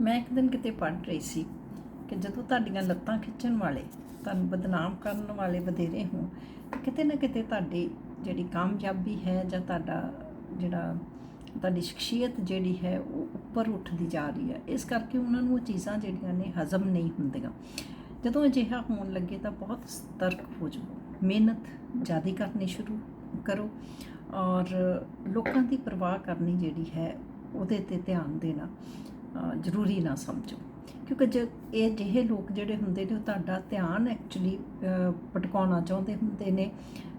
ਮੈਂ ਇੱਕ ਦਿਨ ਕਿਤੇ ਪੜ੍ਹ ਰਹੀ ਸੀ ਕਿ ਜਦੋਂ ਤੁਹਾਡੀਆਂ ਲੱਤਾਂ ਖਿੱਚਣ ਵਾਲੇ, ਤੁਹਾਨੂੰ ਬਦਨਾਮ ਕਰਨ ਵਾਲੇ ਵਧੇਰੇ ਹੋ ਕਿਤੇ ਨਾ ਕਿਤੇ ਤੁਹਾਡੀ ਜਿਹੜੀ ਕਾਮਯਾਬੀ ਹੈ ਜਾਂ ਤੁਹਾਡਾ ਜਿਹੜਾ, ਤੁਹਾਡੀ ਸ਼ਖਸੀਅਤ ਜਿਹੜੀ ਹੈ ਉਹ ਉੱਪਰ ਉੱਠਦੀ ਜਾ ਰਹੀ ਹੈ। ਇਸ ਕਰਕੇ ਉਹਨਾਂ ਨੂੰ ਉਹ ਚੀਜ਼ਾਂ ਜਿਹੜੀਆਂ ਨੇ ਹਜ਼ਮ ਨਹੀਂ ਹੁੰਦੀਆਂ। ਜਦੋਂ ਅਜਿਹਾ ਹੋਣ ਲੱਗੇ ਤਾਂ ਬਹੁਤ ਸਤਰਕ ਹੋ ਜਾਓ। ਮਿਹਨਤ ਜ਼ਿਆਦਾ ਕਰਨੀ ਸ਼ੁਰੂ ਕਰੋ ਔਰ ਲੋਕਾਂ ਦੀ ਪਰਵਾਹ ਕਰਨੀ ਜਿਹੜੀ ਹੈ ਉਹਦੇ ਤੇ ਧਿਆਨ ਦੇਣਾ। ਜ਼ਰੂਰੀ ਨਾ ਸਮਝੋ। ਕਿਉਂਕਿ ਜੇ ਇਹ ਜਿਹੇ ਲੋਕ ਜਿਹੜੇ ਹੁੰਦੇ ਨੇ, ਉਹ ਤੁਹਾਡਾ ਧਿਆਨ ਐਕਚੁਅਲੀ ਭਟਕਾਉਣਾ ਚਾਹੁੰਦੇ ਹੁੰਦੇ ਨੇ,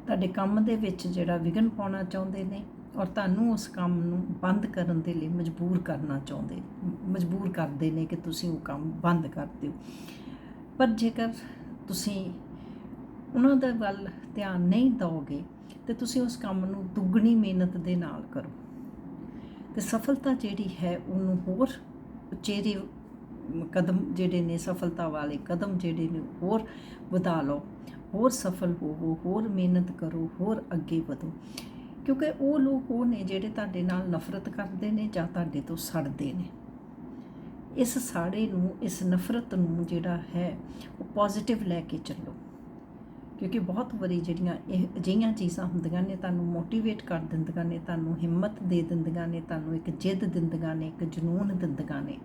ਤੁਹਾਡੇ ਕੰਮ ਦੇ ਵਿੱਚ ਜਿਹੜਾ ਵਿਘਨ ਪਾਉਣਾ ਚਾਹੁੰਦੇ ਨੇ, ਔਰ ਤੁਹਾਨੂੰ ਉਸ ਕੰਮ ਨੂੰ ਬੰਦ ਕਰਨ ਦੇ ਲਈ ਮਜਬੂਰ ਕਰਨਾ ਚਾਹੁੰਦੇ, ਮਜਬੂਰ ਕਰਦੇ ਨੇ ਕਿ ਤੁਸੀਂ ਉਹ ਕੰਮ ਬੰਦ ਕਰ ਦਿਓ। ਪਰ ਜੇਕਰ ਤੁਸੀਂ ਉਹਨਾਂ ਦਾ ਵੱਲ ਧਿਆਨ ਨਹੀਂ ਦਿਓਗੇ, ਤੇ ਤੁਸੀਂ ਉਸ ਕੰਮ ਨੂੰ ਦੁੱਗਣੀ ਮਿਹਨਤ ਦੇ ਨਾਲ ਕਰੋ। ਤੇ ਸਫਲਤਾ ਜਿਹੜੀ ਹੈ, ਉਹਨੂੰ ਹੋਰ ਉਚੇਰੇ ਕਦਮ ਜਿਹੜੇ ਨੇ, ਸਫਲਤਾ ਵਾਲੇ ਕਦਮ ਜਿਹੜੇ ਨੇ, ਹੋਰ ਵਧਾ ਲਓ। ਹੋਰ ਸਫਲ ਹੋਵੋ, ਹੋਰ ਮਿਹਨਤ ਕਰੋ, ਹੋਰ ਅੱਗੇ ਵਧੋ। ਕਿਉਂਕਿ ਉਹ ਲੋਕ ਉਹ ਨੇ ਜਿਹੜੇ ਤੁਹਾਡੇ ਨਾਲ ਨਫ਼ਰਤ ਕਰਦੇ ਨੇ ਜਾਂ ਤੁਹਾਡੇ ਤੋਂ ਸੜਦੇ ਨੇ। ਇਸ ਸਾੜੇ ਨੂੰ, ਇਸ ਨਫ਼ਰਤ ਨੂੰ ਜਿਹੜਾ ਹੈ, ਉਹ ਪੋਜ਼ਿਟਿਵ ਲੈ ਕੇ ਚੱਲੋ। ਕਿਉਂਕਿ ਬਹੁਤ ਵਾਰੀ ਜਿਹੜੀਆਂ ਇਹ ਅਜਿਹੀਆਂ ਚੀਜ਼ਾਂ ਹੁੰਦੀਆਂ ਨੇ, ਤੁਹਾਨੂੰ ਮੋਟੀਵੇਟ ਕਰ ਦਿੰਦੀਆਂ ਨੇ, ਤੁਹਾਨੂੰ ਹਿੰਮਤ ਦੇ ਦਿੰਦੀਆਂ ਨੇ, ਤੁਹਾਨੂੰ ਇੱਕ ਜਿੱਦ ਦਿੰਦੀਆਂ ਨੇ, ਇੱਕ ਜਨੂਨ ਦਿੰਦੀਆਂ ਨੇ।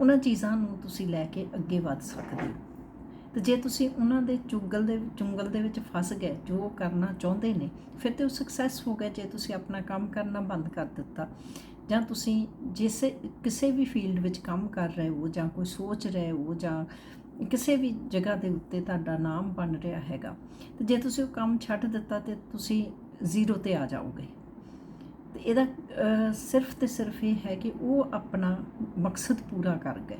ਉਹਨਾਂ ਚੀਜ਼ਾਂ ਨੂੰ ਤੁਸੀਂ ਲੈ ਕੇ ਅੱਗੇ ਵੱਧ ਸਕਦੇ ਹੋ। ਤੇ ਜੇ ਤੁਸੀਂ ਉਹਨਾਂ ਦੇ ਚੁੰਗਲ ਦੇ ਚੁੰਗਲ ਦੇ ਵਿੱਚ ਫਸ ਗਏ, ਜੋ ਕਰਨਾ ਚਾਹੁੰਦੇ ਨੇ, ਫਿਰ ਤੇ ਉਹ ਸਕਸੈਸ ਹੋ ਗਿਆ ਜੇ ਤੁਸੀਂ ਆਪਣਾ ਕੰਮ ਕਰਨਾ ਬੰਦ ਕਰ ਦਿੱਤਾ। ਜਾਂ ਤੁਸੀਂ ਜਿਸ, ਕਿਸੇ ਵੀ ਫੀਲਡ ਵਿੱਚ ਕੰਮ ਕਰ ਰਹੇ ਹੋ, ਜਾਂ ਕੋਈ ਸੋਚ ਰਹੇ ਹੋ, ਜਾਂ ਕਿਸੇ ਵੀ ਜਗ੍ਹਾ ਦੇ ਉੱਤੇ ਤੁਹਾਡਾ ਨਾਮ ਬਣ ਰਿਹਾ ਹੈਗਾ, ਤੇ ਜੇ ਤੁਸੀਂ ਉਹ ਕੰਮ ਛੱਡ ਦਿੱਤਾ ਤੇ ਤੁਸੀਂ ਜ਼ੀਰੋ ਤੇ ਆ ਜਾਓਗੇ। ਤੇ ਇਹਦਾ ਸਿਰਫ ਤੇ ਸਿਰਫ ਇਹ ਹੈ ਕਿ ਉਹ ਆਪਣਾ ਮਕਸਦ ਪੂਰਾ ਕਰ ਗਏ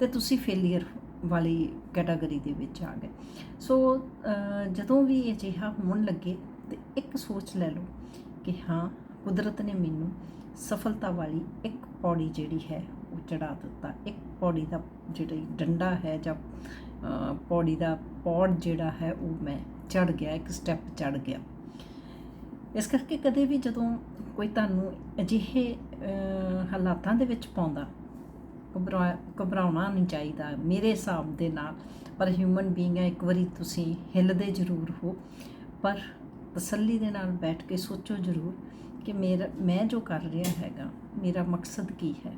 ਤੇ ਤੁਸੀਂ ਫੇਲਿਅਰ ਵਾਲੀ ਕੈਟਾਗਰੀ ਦੇ ਵਿੱਚ ਆ ਗਏ। ਸੋ ਜਦੋਂ ਵੀ ਇਹ ਜਿਹਾ ਹੋਣ ਲੱਗੇ ਤੇ ਇੱਕ ਸੋਚ ਲੈ ਲਓ ਕਿ ਹਾਂ, ਕੁਦਰਤ ਨੇ ਮੈਨੂੰ ਸਫਲਤਾ ਵਾਲੀ ਇੱਕ ਪੌੜੀ ਜਿਹੜੀ ਹੈ ਚੜਾ ਦਿੱਤਾ। ਇੱਕ ਪੌੜੀ ਦਾ ਜਿਹੜੀ ਡੰਡਾ ਹੈ ਜਾਂ ਪੌੜੀ ਦਾ ਪੌੜ ਜਿਹੜਾ ਹੈ ਉਹ ਮੈਂ ਚੜ ਗਿਆ, ਇੱਕ ਸਟੈਪ ਚੜ ਗਿਆ। ਇਸ ਕਰਕੇ ਕਦੇ ਵੀ ਜਦੋਂ ਕੋਈ ਤੁਹਾਨੂੰ ਅਜਿਹੇ ਹਾਲਾਤਾਂ ਦੇ ਵਿੱਚ ਪਾਉਂਦਾ, ਘਬਰਾ, ਘਬਰਾਉਣਾ ਨਹੀਂ ਚਾਹੀਦਾ ਮੇਰੇ ਹਿਸਾਬ ਦੇ ਨਾਲ, ਪਰ ਹਿਊਮਨ ਬੀਇੰਗ ਹੈ ਇੱਕ ਵਾਰੀ ਤੁਸੀਂ ਹਿੱਲਦੇ ਜ਼ਰੂਰ ਹੋ। ਪਰ ਤਸੱਲੀ ਦੇ ਨਾਲ ਬੈਠ ਕੇ ਸੋਚੋ ਜ਼ਰੂਰ ਕਿ ਮੇਰਾ, ਮੈਂ ਜੋ ਕਰ ਰਿਹਾ ਹੈਗਾ, ਮੇਰਾ ਮਕਸਦ ਕੀ ਹੈ?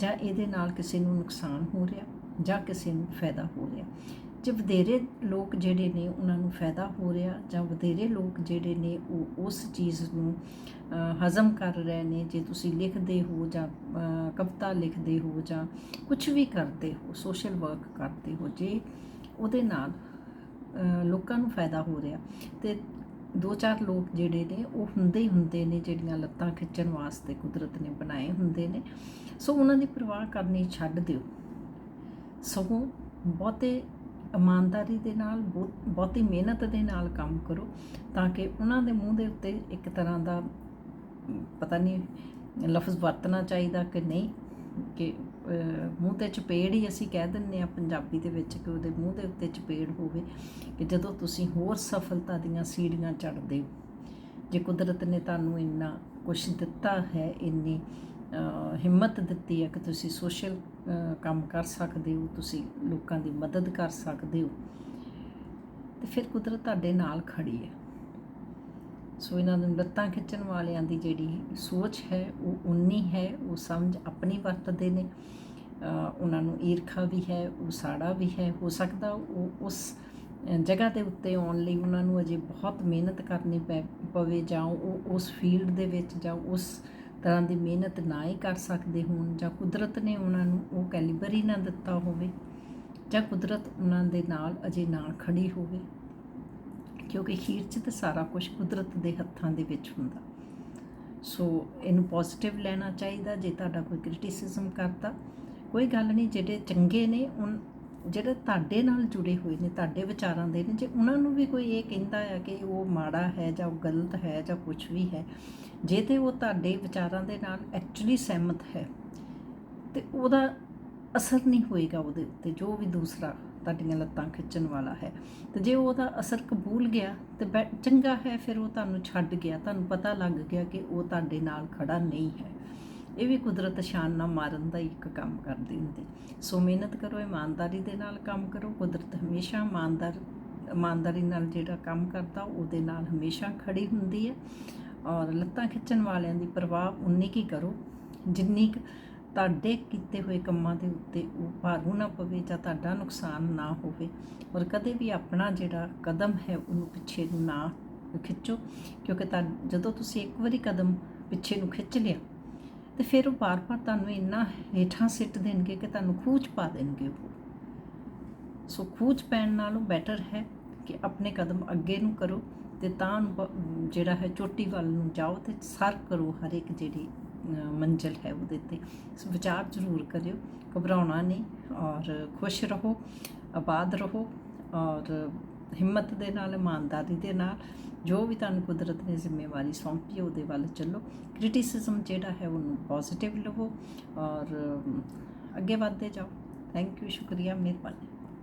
ਜਾਂ ਇਹਦੇ ਨਾਲ ਕਿਸੇ ਨੂੰ ਨੁਕਸਾਨ ਹੋ ਰਿਹਾ, ਜਾਂ ਕਿਸੇ ਨੂੰ ਫਾਇਦਾ ਹੋ ਰਿਹਾ। ਜੇ ਵਧੇਰੇ ਲੋਕ ਜਿਹੜੇ ਨੇ ਉਹਨਾਂ ਨੂੰ ਫਾਇਦਾ ਹੋ ਰਿਹਾ, ਜਾਂ ਵਧੇਰੇ ਲੋਕ ਜਿਹੜੇ ਨੇ ਉਹ ਉਸ ਚੀਜ਼ ਨੂੰ ਹਜ਼ਮ ਕਰ ਰਹੇ ਨੇ, ਜੇ ਤੁਸੀਂ ਲਿਖਦੇ ਹੋ ਜਾਂ ਕਵਿਤਾ ਲਿਖਦੇ ਹੋ ਜਾਂ ਕੁਝ ਵੀ ਕਰਦੇ ਹੋ ਸੋਸ਼ਲ ਵਰਕ ਕਰਦੇ ਹੋ, ਜੇ ਉਹਦੇ ਨਾਲ ਲੋਕਾਂ ਨੂੰ ਫਾਇਦਾ ਹੋ ਰਿਹਾ, ਤੇ ਦੋ ਚਾਰ ਲੋਕ ਜਿਹੜੇ ਨੇ, ਉਹ ਹੁੰਦੇ ਹੀ ਹੁੰਦੇ ਨੇ, ਜਿਹੜੀਆਂ ਲੱਤਾਂ ਖਿੱਚਣ ਵਾਸਤੇ ਕੁਦਰਤ ਨੇ ਬਣਾਏ ਹੁੰਦੇ ਨੇ। ਸੋ ਉਹਨਾਂ ਦੀ ਪਰਵਾਹ ਕਰਨੀ ਛੱਡ ਦਿਓ। ਸਗੋਂ ਬਹੁਤੇ ਇਮਾਨਦਾਰੀ ਦੇ ਨਾਲ ਬਹੁਤ- ਬਹੁਤੀ ਮਿਹਨਤ ਦੇ ਨਾਲ ਕੰਮ ਕਰੋ ਤਾਂ ਕਿ ਉਹਨਾਂ ਦੇ ਮੂੰਹ ਦੇ ਉੱਤੇ ਇੱਕ ਤਰ੍ਹਾਂ ਦਾ, ਪਤਾ ਨਹੀਂ, ਲਫ਼ਜ਼ ਵਰਤਣਾ ਚਾਹੀਦਾ ਕਿ ਨਹੀਂ। ਕਿ ਮੂੰਹ ਤੇ ਚਪੇੜ ਹੀ ਅਸੀਂ ਕਹਿ ਦਿੰਨੇ ਆ ਪੰਜਾਬੀ ਦੇ ਵਿੱਚ ਕਿ ਉਹਦੇ ਮੂੰਹ ਦੇ ਉੱਤੇ ਚਪੇੜ ਹੋਵੇ ਕਿ ਜਦੋਂ ਤੁਸੀਂ ਹੋਰ ਸਫਲਤਾ ਦੀਆਂ ਸੀੜੀਆਂ ਚੜ੍ਹਦੇ ਹੋ। ਜੇ ਕੁਦਰਤ ਨੇ ਤੁਹਾਨੂੰ ਇੰਨਾ ਕੁਝ ਦਿੱਤਾ ਹੈ, ਇੰਨੀ ਹਿੰਮਤ ਦਿੱਤੀ ਹੈ ਕਿ ਤੁਸੀਂ ਸੋਸ਼ਲ ਕੰਮ ਕਰ ਸਕਦੇ ਹੋ, ਤੁਸੀਂ ਲੋਕਾਂ ਦੀ ਮਦਦ ਕਰ ਸਕਦੇ ਹੋ, ਤੇ ਫਿਰ ਕੁਦਰਤ ਤੁਹਾਡੇ ਨਾਲ ਖੜੀ ਹੈ। ਸੋ ਇਹਨਾਂ ਨੂੰ ਲੱਤਾਂ ਖਿੱਚਣ ਵਾਲਿਆਂ ਦੀ ਜਿਹੜੀ ਸੋਚ ਹੈ, ਉਹ ਉਨੀ ਹੈ, ਉਹ ਸਮਝ ਆਪਣੀ ਵਰਤਦੇ ਨੇ। ਉਹਨਾਂ ਨੂੰ ਈਰਖਾ ਵੀ ਹੈ ਉਹ ਸਾੜਾ ਵੀ ਹੈ। ਹੋ ਸਕਦਾ ਉਹ ਉਸ ਜਗ੍ਹਾ ਦੇ ਉੱਤੇ ਆਉਣ ਲਈ ਉਹਨਾਂ ਨੂੰ ਅਜੇ ਬਹੁਤ ਮਿਹਨਤ ਕਰਨੀ ਪੈ, ਪਵੇ ਜਾਂ ਉਹ ਉਸ ਫੀਲਡ ਦੇ ਵਿੱਚ ਜਾਂ ਉਸ ਤਰ੍ਹਾਂ ਦੀ ਮਿਹਨਤ ਨਾ ਹੀ ਕਰ ਸਕਦੇ ਹੋਣ ਜਾਂ ਕੁਦਰਤ ਨੇ ਉਹਨਾਂ ਨੂੰ ਉਹ ਕੈਲੀਬਰ ਹੀ ਨਾ ਦਿੱਤਾ ਹੋਵੇ ਜਾਂ ਕੁਦਰਤ ਉਹਨਾਂ ਦੇ ਨਾਲ ਅਜੇ ਨਾ ਖੜੀ ਹੋਵੇ। ਕਿਉਂਕਿ ਖੀਰ 'ਚ ਤਾਂ ਸਾਰਾ ਕੁਝ ਕੁਦਰਤ ਦੇ ਹੱਥਾਂ ਦੇ ਵਿੱਚ ਹੁੰਦਾ। ਸੋ ਇਹਨੂੰ ਪੋਜ਼ਿਟਿਵ ਲੈਣਾ ਚਾਹੀਦਾ, ਜੇ ਤੁਹਾਡਾ ਕੋਈ ਕ੍ਰਿਟਿਸਿਜ਼ਮ ਕਰਦਾ ਕੋਈ ਗੱਲ ਨਹੀਂ, ਜਿਹੜੇ ਚੰਗੇ ਨੇ, ਉਨ, ਜਿਹੜੇ ਤੁਹਾਡੇ ਨਾਲ ਜੁੜੇ ਹੋਏ ਨੇ, ਤੁਹਾਡੇ ਵਿਚਾਰਾਂ ਦੇ ਨੇ, ਜੇ ਉਹਨਾਂ ਨੂੰ ਵੀ ਕੋਈ ਇਹ ਕਹਿੰਦਾ ਆ ਕਿ ਉਹ ਮਾੜਾ ਹੈ ਜਾਂ ਉਹ ਗਲਤ ਹੈ ਜਾਂ ਕੁਝ ਵੀ ਹੈ, ਜੇ ਤੇ ਉਹ ਤੁਹਾਡੇ ਵਿਚਾਰਾਂ ਦੇ ਨਾਲ ਐਕਚੁਅਲੀ ਸਹਿਮਤ ਹੈ, ਤੇ ਉਹਦਾ ਅਸਰ ਨਹੀਂ ਹੋਏਗਾ ਉਹਦੇ ਉੱਤੇ, ਜੋ ਵੀ ਦੂਸਰਾ ਤੁਹਾਡੀਆਂ ਲੱਤਾਂ ਖਿੱਚਣ ਵਾਲਾ ਹੈ। ਤੇ ਜੇ ਉਹਦਾ ਅਸਰ ਕਬੂਲ ਗਿਆ, ਤੇ ਬੈ- ਚੰਗਾ ਹੈ, ਫਿਰ ਉਹ ਤੁਹਾਨੂੰ ਛੱਡ ਗਿਆ। ਤੁਹਾਨੂੰ ਪਤਾ ਲੱਗ ਗਿਆ ਕਿ ਉਹ ਤੁਹਾਡੇ ਨਾਲ ਖੜਾ ਨਹੀਂ ਹੈ। ਇਹ ਵੀ ਕੁਦਰਤ ਸ਼ਾਨ ਨਾਲ ਮਾਰਨ ਦਾ ਹੀ ਇੱਕ ਕੰਮ ਕਰਦੀ ਹੁੰਦੀ। ਸੋ ਮਿਹਨਤ ਕਰੋ, ਇਮਾਨਦਾਰੀ ਦੇ ਨਾਲ ਕੰਮ ਕਰੋ। ਕੁਦਰਤ ਹਮੇਸ਼ਾ ਇਮਾਨਦਾਰ, ਇਮਾਨਦਾਰੀ ਨਾਲ ਜਿਹੜਾ ਕੰਮ ਕਰਦਾ, ਉਹਦੇ ਨਾਲ ਹਮੇਸ਼ਾ ਖੜੀ ਹੁੰਦੀ ਹੈ। ਔਰ ਲੱਤਾਂ ਖਿੱਚਣ ਵਾਲਿਆਂ ਦੀ ਪਰਵਾਹ ਉਨੀ ਕੀ ਕਰੋ। ਜਿੰਨੀ ਕੁ ਤੁਹਾਡੇ ਕੀਤੇ ਹੋਏ ਕੰਮਾਂ ਦੇ ਉੱਤੇ ਉਹ ਭਾਰੂ ਨਾ ਪਵੇ ਜਾਂ ਤੁਹਾਡਾ ਨੁਕਸਾਨ ਨਾ ਹੋਵੇ, ਔਰ ਕਦੇ ਵੀ ਆਪਣਾ ਜਿਹੜਾ ਕਦਮ ਹੈ ਉਹਨੂੰ ਪਿੱਛੇ ਨੂੰ ਨਾ ਖਿੱਚੋ, ਕਿਉਂਕਿ ਤਾਂ ਜਦੋਂ ਤੁਸੀਂ ਇੱਕ ਵਾਰੀ ਕਦਮ ਪਿੱਛੇ ਨੂੰ ਖਿੱਚ ਲਿਆ, ਤੇ ਫਿਰ ਉਹ ਬਾਰ-ਬਾਰ ਤੁਹਾਨੂੰ ਇੰਨਾ ਹੇਠਾਂ ਸਿੱਟ ਦੇਣਗੇ ਕਿ ਤੁਹਾਨੂੰ ਖੂਚ ਪਾ ਦੇਣਗੇ ਉਹ। ਸੋ ਖੂਚ ਪੈਣ ਨਾਲੋਂ ਬੈਟਰ ਹੈ ਕਿ ਆਪਣੇ ਕਦਮ ਅੱਗੇ ਨੂੰ ਕਰੋ ਤੇ ਤਾਂ ਜਿਹੜਾ ਹੈ ਚੋਟੀ ਵੱਲ ਨੂੰ ਜਾਓ ਤੇ ਸਰ ਕਰੋ ਹਰ ਇੱਕ ਜਿਹੜੀ ਮੰਜ਼ਿਲ ਹੈ ਉਹਦੇ ਤੇ। ਸੋ ਵਿਚਾਰ ਜ਼ਰੂਰ ਕਰਿਓ, ਘਬਰਾਉਣਾ ਨਹੀਂ ਔਰ ਖੁਸ਼ ਰਹੋ, ਆਬਾਦ ਰਹੋ ਔਰ ਹਿੰਮਤ ਦੇ ਨਾਲ, ਇਮਾਨਦਾਰੀ ਦੇ ਨਾਲ, ਜੋ ਵੀ ਤੁਹਾਨੂੰ ਕੁਦਰਤ ਨੇ ਜ਼ਿੰਮੇਵਾਰੀ ਸੌਂਪੀ ਉਹਦੇ ਵੱਲ ਚੱਲੋ। ਕ੍ਰਿਟਿਸਿਜ਼ਮ ਜਿਹੜਾ ਹੈ ਉਹਨੂੰ ਪੋਜ਼ਿਟਿਵ ਲਵੋ ਔਰ ਅੱਗੇ ਵਧਦੇ ਜਾਓ। ਥੈਂਕ ਯੂ ਸ਼ੁਕਰੀਆ, ਮਿਹਰਬਾਨੀ।